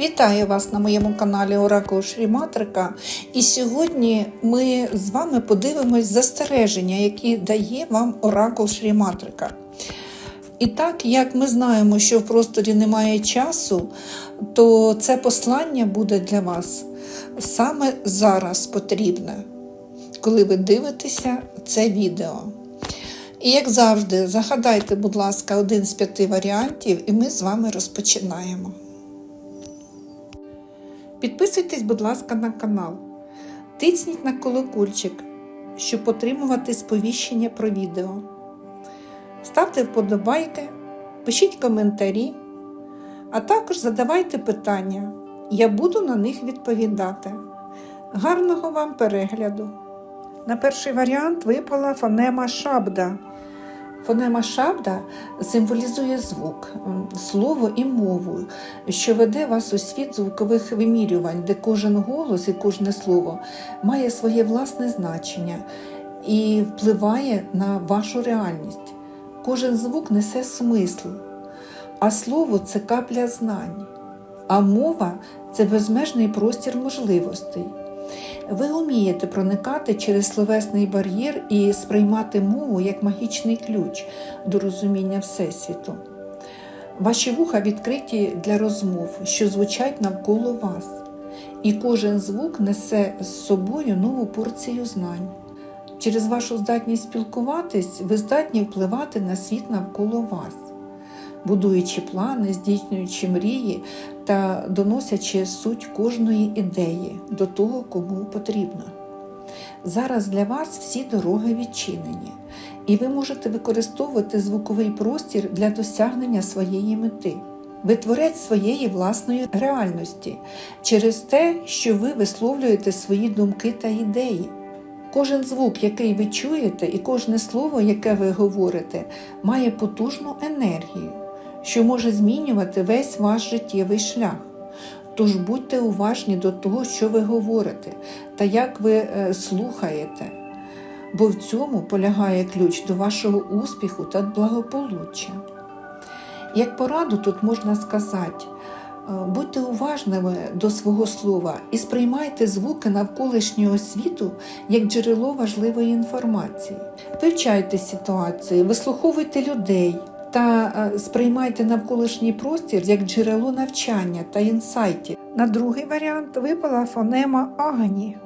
Вітаю вас на моєму каналі Оракул Шріматрика. І сьогодні ми з вами подивимось застереження, які дає вам Оракул Шріматрика. І так, як ми знаємо, що в просторі немає часу, то це послання буде для вас саме зараз потрібне, коли ви дивитеся це відео. І як завжди, загадайте, будь ласка, один з п'яти варіантів, і ми з вами розпочинаємо. Підписуйтесь, будь ласка, на канал. Тисніть на колокольчик, щоб отримувати сповіщення про відео. Ставте вподобайки, пишіть коментарі, а також задавайте питання. Я буду на них відповідати. Гарного вам перегляду! На перший варіант випала фонема шабда. Фонема шабда символізує звук, слово і мову, що веде вас у світ звукових вимірювань, де кожен голос і кожне слово має своє власне значення і впливає на вашу реальність. Кожен звук несе смисл, а слово це капля знань, а мова це безмежний простір можливостей. Ви вмієте проникати через словесний бар'єр і сприймати мову як магічний ключ до розуміння Всесвіту. Ваші вуха відкриті для розмов, що звучать навколо вас, і кожен звук несе з собою нову порцію знань. Через вашу здатність спілкуватись, ви здатні впливати на світ навколо вас, будуючи плани, здійснюючи мрії та доносячи суть кожної ідеї до того, кому потрібно. Зараз для вас всі дороги відчинені, і ви можете використовувати звуковий простір для досягнення своєї мети. Ви творець своєї власної реальності через те, що ви висловлюєте свої думки та ідеї. Кожен звук, який ви чуєте, і кожне слово, яке ви говорите, має потужну енергію, що може змінювати весь ваш життєвий шлях. Тож будьте уважні до того, що ви говорите, та як ви е, слухаєте, бо в цьому полягає ключ до вашого успіху та благополуччя. Як пораду тут можна сказати, е, будьте уважними до свого слова і сприймайте звуки навколишнього світу як джерело важливої інформації. Вивчайте ситуації, вислуховуйте людей та е, сприймайте навколишній простір як джерело навчання та інсайтів. На другий варіант випала фонема Агні.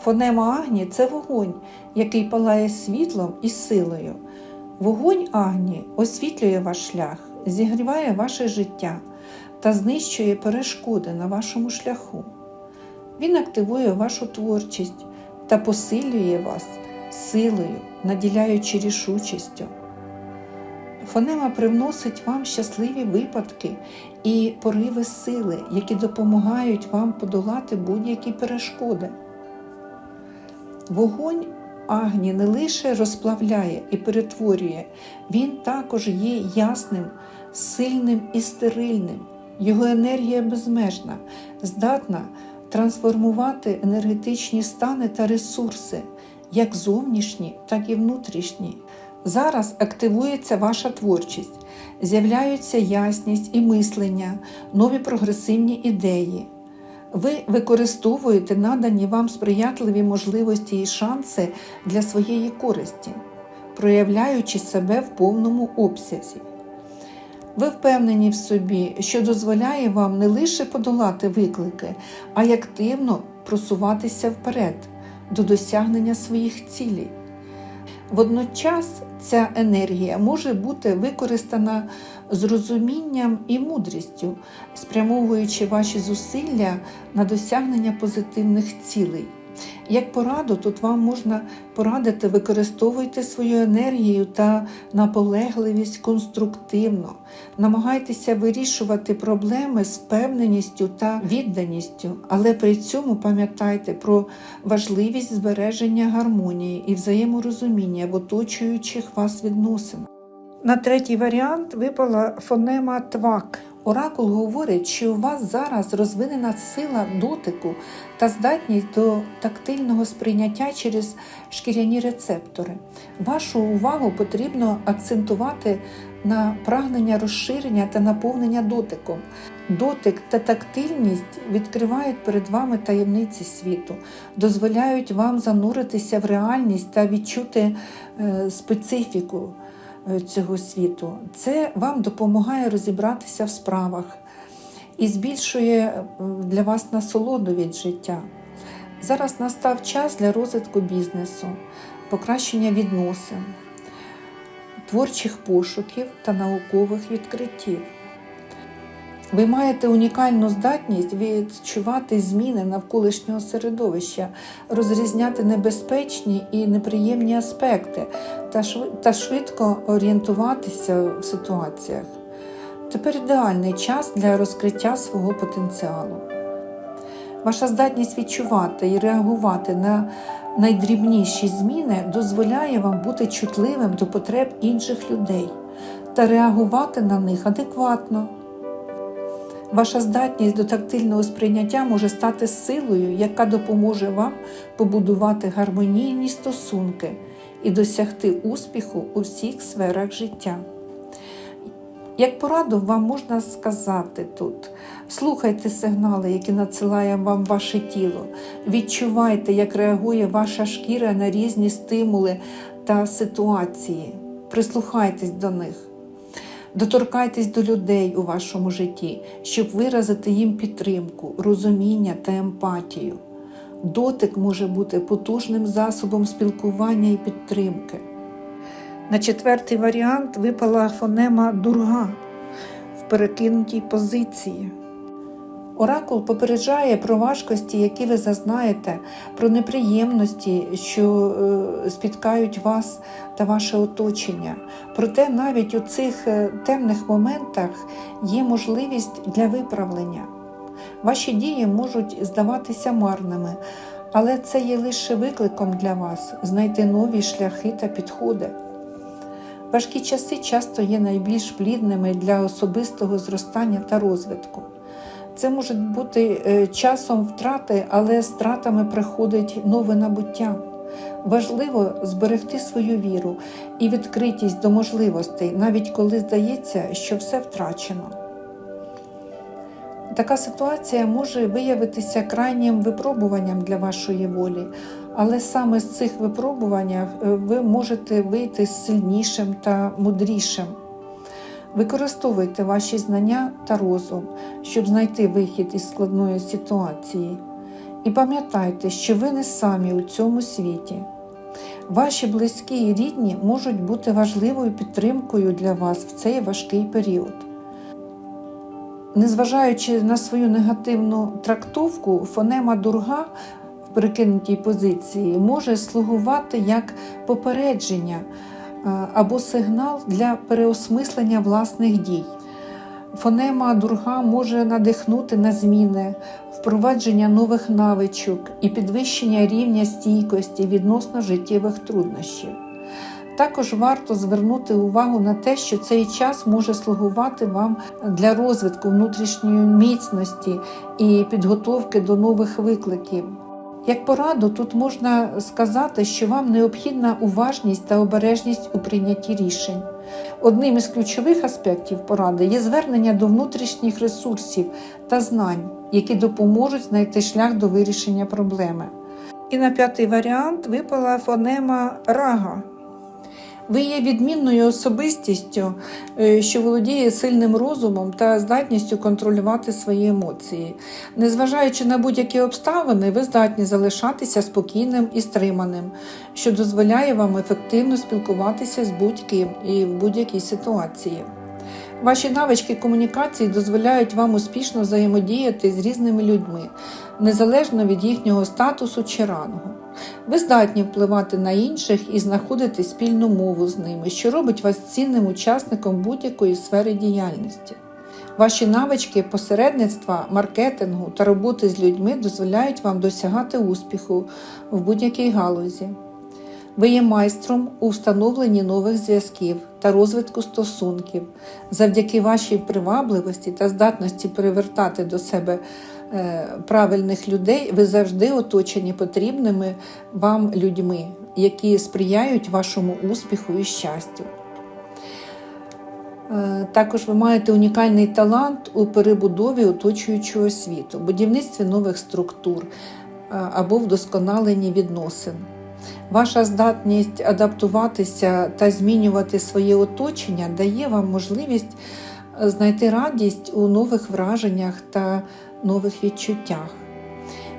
Фонема Агні це вогонь, який палає світлом і силою. Вогонь Агні освітлює ваш шлях, зігріває ваше життя та знищує перешкоди на вашому шляху. Він активує вашу творчість та посилює вас силою, наділяючи рішучістю. Фонема привносить вам щасливі випадки і пориви сили, які допомагають вам подолати будь-які перешкоди. Вогонь Агні не лише розплавляє і перетворює, він також є ясним, сильним і стерильним. Його енергія безмежна, здатна трансформувати енергетичні стани та ресурси, як зовнішні, так і внутрішні. Зараз активується ваша творчість, з'являються ясність і мислення, нові прогресивні ідеї. Ви використовуєте надані вам сприятливі можливості і шанси для своєї користі, проявляючи себе в повному обсязі. Ви впевнені в собі, що дозволяє вам не лише подолати виклики, а й активно просуватися вперед до досягнення своїх цілей. Водночас ця енергія може бути використана з розумінням і мудрістю, спрямовуючи ваші зусилля на досягнення позитивних цілей. Як пораду, тут вам можна порадити використовуйте свою енергію та наполегливість конструктивно, намагайтеся вирішувати проблеми з впевненістю та відданістю, але при цьому пам'ятайте про важливість збереження гармонії і взаєморозуміння в оточуючих вас відносинах. На третій варіант випала фонема твак. Оракул говорить, що у вас зараз розвинена сила дотику та здатність до тактильного сприйняття через шкіряні рецептори. Вашу увагу потрібно акцентувати на прагнення розширення та наповнення дотиком. Дотик та тактильність відкривають перед вами таємниці світу, дозволяють вам зануритися в реальність та відчути е, специфіку цього світу. Це вам допомагає розібратися в справах і збільшує е, для вас насолоду від життя. Зараз настав час для розвитку бізнесу, покращення відносин, творчих пошуків та наукових відкриттів. Ви маєте унікальну здатність відчувати зміни навколишнього середовища, розрізняти небезпечні і неприємні аспекти та швидко орієнтуватися в ситуаціях. Тепер ідеальний час для розкриття свого потенціалу. Ваша здатність відчувати і реагувати на найдрібніші зміни дозволяє вам бути чутливим до потреб інших людей та реагувати на них адекватно. Ваша здатність до тактильного сприйняття може стати силою, яка допоможе вам побудувати гармонійні стосунки і досягти успіху у всіх сферах життя. Як пораду вам можна сказати тут: слухайте сигнали, які надсилає вам ваше тіло, відчувайте, як реагує ваша шкіра на різні стимули та ситуації. Прислухайтесь до них. Доторкайтесь до людей у вашому житті, щоб виразити їм підтримку, розуміння та емпатію. Дотик може бути потужним засобом спілкування і підтримки. На четвертий варіант випала фонема дурга в перекинутій позиції. Оракул попереджає про важкості, які ви зазнаєте, про неприємності, що е, спіткають вас та ваше оточення. Проте навіть у цих е, темних моментах є можливість для виправлення. Ваші дії можуть здаватися марними, але це є лише викликом для вас знайти нові шляхи та підходи. Важкі часи часто є найбільш плідними для особистого зростання та розвитку. Це може бути е, часом втрати, але з втратами приходить нове набуття. Важливо зберегти свою віру і відкритість до можливостей, навіть коли здається, що все втрачено. Така ситуація може виявитися крайнім випробуванням для вашої волі, але саме з цих випробувань ви можете вийти сильнішим та мудрішим. Використовуйте ваші знання та розум, щоб знайти вихід із складної ситуації. І пам'ятайте, що ви не самі у цьому світі. Ваші близькі і рідні можуть бути важливою підтримкою для вас в цей важкий період. Незважаючи на свою негативну трактовку, фонема дурга в перекинутій позиції може слугувати як попередження або сигнал для переосмислення власних дій. Фонема дурга може надихнути на зміни, впровадження нових навичок і підвищення рівня стійкості відносно життєвих труднощів. Також варто звернути увагу на те, що цей час може слугувати вам для розвитку внутрішньої міцності і підготовки до нових викликів. Як пораду, тут можна сказати, що вам необхідна уважність та обережність у прийнятті рішень. Одним із ключових аспектів поради є звернення до внутрішніх ресурсів та знань, які допоможуть знайти шлях до вирішення проблеми. І на п'ятий варіант випала фонема рага. Ви є відмінною особистістю, е, що володіє сильним розумом та здатністю контролювати свої емоції. Незважаючи на будь-які обставини, ви здатні залишатися спокійним і стриманим, що дозволяє вам ефективно спілкуватися з будь-ким і в будь-якій ситуації. Ваші навички комунікації дозволяють вам успішно взаємодіяти з різними людьми, незалежно від їхнього статусу чи рангу. Ви здатні впливати на інших і знаходити спільну мову з ними, що робить вас цінним учасником будь-якої сфери діяльності. Ваші навички посередництва, маркетингу та роботи з людьми дозволяють вам досягати успіху в будь-якій галузі. Ви є майстром у встановленні нових зв'язків та розвитку стосунків. Завдяки вашій привабливості та здатності привертати до себе е, правильних людей, ви завжди оточені потрібними вам людьми, які сприяють вашому успіху і щастю. Е, Також ви маєте унікальний талант у перебудові оточуючого світу, будівництві нових структур е, або вдосконаленні відносин. Ваша здатність адаптуватися та змінювати своє оточення дає вам можливість е, знайти радість у нових враженнях та нових відчуттях.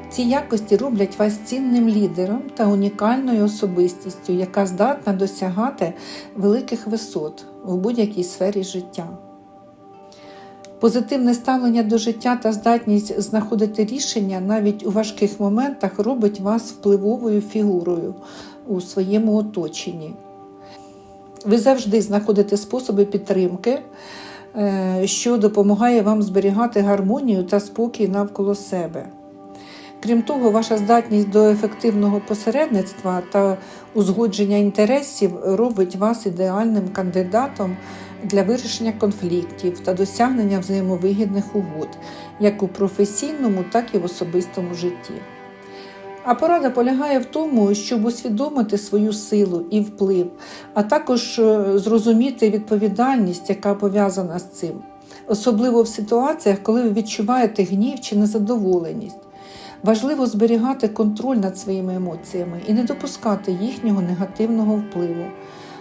Ці якості роблять вас цінним лідером та унікальною особистістю, яка здатна досягати великих висот у будь-якій сфері життя. Позитивне ставлення до життя та здатність знаходити рішення навіть у важких моментах робить вас впливовою фігурою у своєму оточенні. Ви завжди знаходите способи підтримки, е, що допомагає вам зберігати гармонію та спокій навколо себе. Крім того, ваша здатність до ефективного посередництва та узгодження інтересів робить вас ідеальним кандидатом для вирішення конфліктів та досягнення взаємовигідних угод, як у професійному, так і в особистому житті. А порада полягає в тому, щоб усвідомити свою силу і вплив, а також е, зрозуміти відповідальність, яка пов'язана з цим, особливо в ситуаціях, коли ви відчуваєте гнів чи незадоволеність. Важливо зберігати контроль над своїми емоціями і не допускати їхнього негативного впливу.